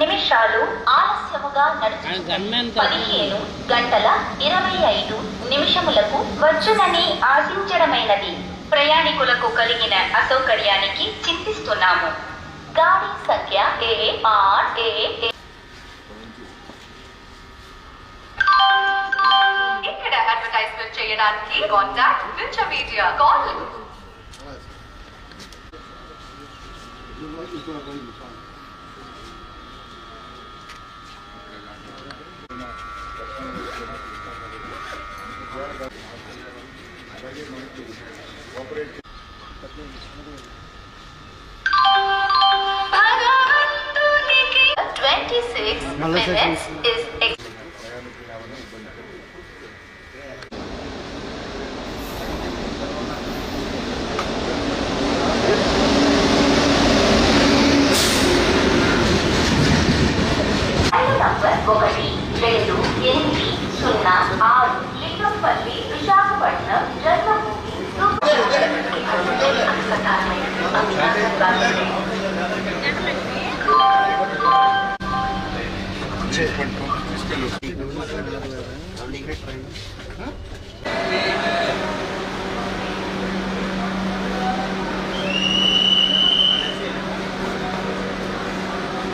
నిమిషాలు ఆలస్యముగా నడుచు పదిహేను గంటల ఇరవై ఐదు నిమిషములకు వచ్చునని ఆశించడమైనది. ప్రయాణికులకు కలిగిన అసౌకర్యానికి చింతిస్తున్నాము. గాడి సంఖ్య. ఇక్కడ అడ్వర్టైజ్మెంట్ చేయడానికి కాంటాక్ట్ విచ media call భగవంతునికి 26 minutes is ex- rail number ఒకటి రెండు ఎనిమిది సున్నా ఆరు లింగంపల్లి విశాఖపట్నం జన్మభూమి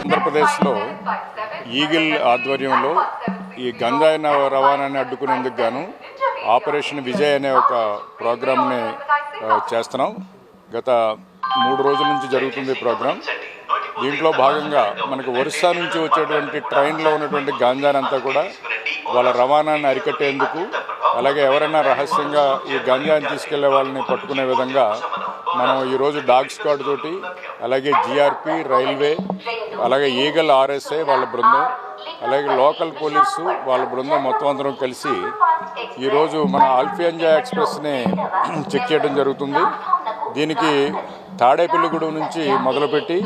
ఆంధ్రప్రదేశ్లో ఈగిల్ ఆధ్వర్యంలో ఈ గంజాయి నవ- రవాణాని అడ్డుకునేందుకు గాను ఆపరేషన్ విజయ్ అనే ఒక ప్రోగ్రామ్ని చేస్తున్నాం. గత మూడు రోజుల నుంచి జరుగుతుంది ఈ ప్రోగ్రాం దీంట్లో భాగంగా మనకు ఒరిస్సా నుంచి వచ్చేటువంటి ట్రైన్లో ఉన్నటువంటి గాంజానంతా కూడా వాళ్ళ రవాణాన్ని అరికట్టేందుకు అలాగే ఎవరైనా రహస్యంగా ఈ గంజాని తీసుకెళ్ళే వాళ్ళని పట్టుకునే విధంగా మనం ఈరోజు డాగ్ స్క్వాడ్ తోటి అలాగే జిఆర్పి రైల్వే అలాగే ఈగల్ ఆర్ఎస్ఐ వాళ్ళ బృందం అలాగే లోకల్ పోలీసు వాళ్ళ బృందం మొత్తం అందరం కలిసి ఈరోజు మన ఆల్ఫియంజా ఎక్స్ప్రెస్ని చెక్ చేయడం జరుగుతుంది. దీనికి తాడేపల్లిగూడెం నుంచి మొదలుపెట్టి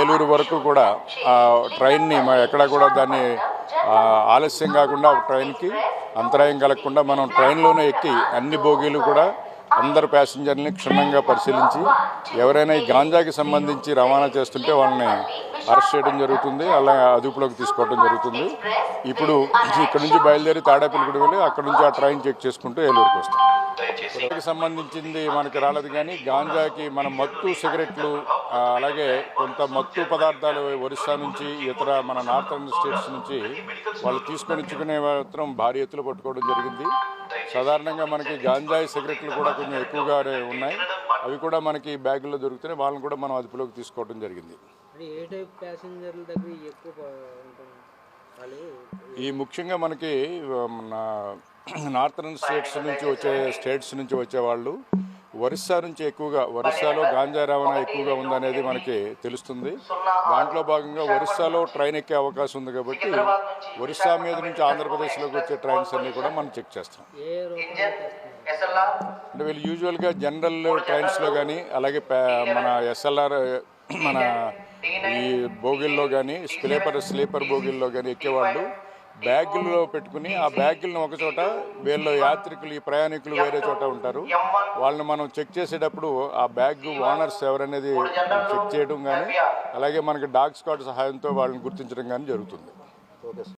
ఏలూరు వరకు కూడా ఆ ట్రైన్ని ఎక్కడా కూడా దాన్ని ఆలస్యం కాకుండా ట్రైన్కి అంతరాయం కలగకుండా మనం ట్రైన్లోనే ఎక్కి అన్ని బోగీలు కూడా అందరు ప్యాసింజర్ని క్షుణ్ణంగా పరిశీలించి ఎవరైనా ఈ గాంజాకి సంబంధించి రవాణా చేస్తుంటే వాళ్ళని అరెస్ట్ చేయడం జరుగుతుంది అలా అదుపులోకి తీసుకోవడం జరుగుతుంది. ఇప్పుడు ఇక్కడ నుంచి బయలుదేరి తాడేపల్లిగూడ వెళ్ళి అక్కడ నుంచి ఆ ట్రైన్ చెక్ చేసుకుంటూ ఏలూరుకి వస్తాం. దానికి సంబంధించింది మనకి రాలేదు కానీ గాంజాకి మన మత్తు సిగరెట్లు అలాగే కొంత మత్తు పదార్థాలు ఒరిస్సా నుంచి ఇతర మన నార్థన్ స్టేట్స్ నుంచి వాళ్ళు తీసుకొని ఇచ్చుకునే మాత్రం భారీ ఎత్తులు పట్టుకోవడం జరిగింది. సాధారణంగా మనకి గాంజాయి సిగరెట్లు కూడా కొంచెం ఎక్కువగానే ఉన్నాయి. అవి కూడా మనకి బ్యాగుల్లో దొరుకుతున్నాయి వాళ్ళని కూడా మనం అదుపులోకి తీసుకోవడం జరిగింది. ఏ టైప్ ప్యాసింజర్ల దగ్గర ఎక్కువ ఈ ముఖ్యంగా మనకి నార్థన్ స్టేట్స్ నుంచి వచ్చే స్టేట్స్ నుంచి వచ్చే వాళ్ళు ఒరిస్సా నుంచి ఎక్కువగా ఒరిస్సాలో గాంజా రవాణా ఎక్కువగా ఉందనేది మనకి తెలుస్తుంది. దాంట్లో భాగంగా ఒరిస్సాలో ట్రైన్ ఎక్కే అవకాశం ఉంది కాబట్టి ఒరిస్సా మీద నుంచి ఆంధ్రప్రదేశ్లోకి వచ్చే ట్రైన్స్ అన్ని కూడా మనం చెక్ చేస్తాం అంటే వీళ్ళు యూజువల్గా జనరల్ ట్రైన్స్లో కానీ అలాగే మన ఎస్ఎల్ఆర్ మన ఈ బోగిల్లో కానీ స్లీపర్ స్లీపర్ బోగిల్లో కానీ ఎక్కేవాళ్ళు బ్యాగుల్లో పెట్టుకుని ఆ బ్యాగులను ఒకచోట వీళ్ళ వీళ్ళు యాత్రికులు ఈ ప్రయాణికులు వేరే చోట ఉంటారు. వాళ్ళని మనం చెక్ చేసేటప్పుడు ఆ బ్యాగ్ ఓనర్స్ ఎవరనేది చెక్ చేయడం కానీ అలాగే మనకి డాగ్ స్క్వాడ్ సహాయంతో వాళ్ళని గుర్తించడం కానీ జరుగుతుంది.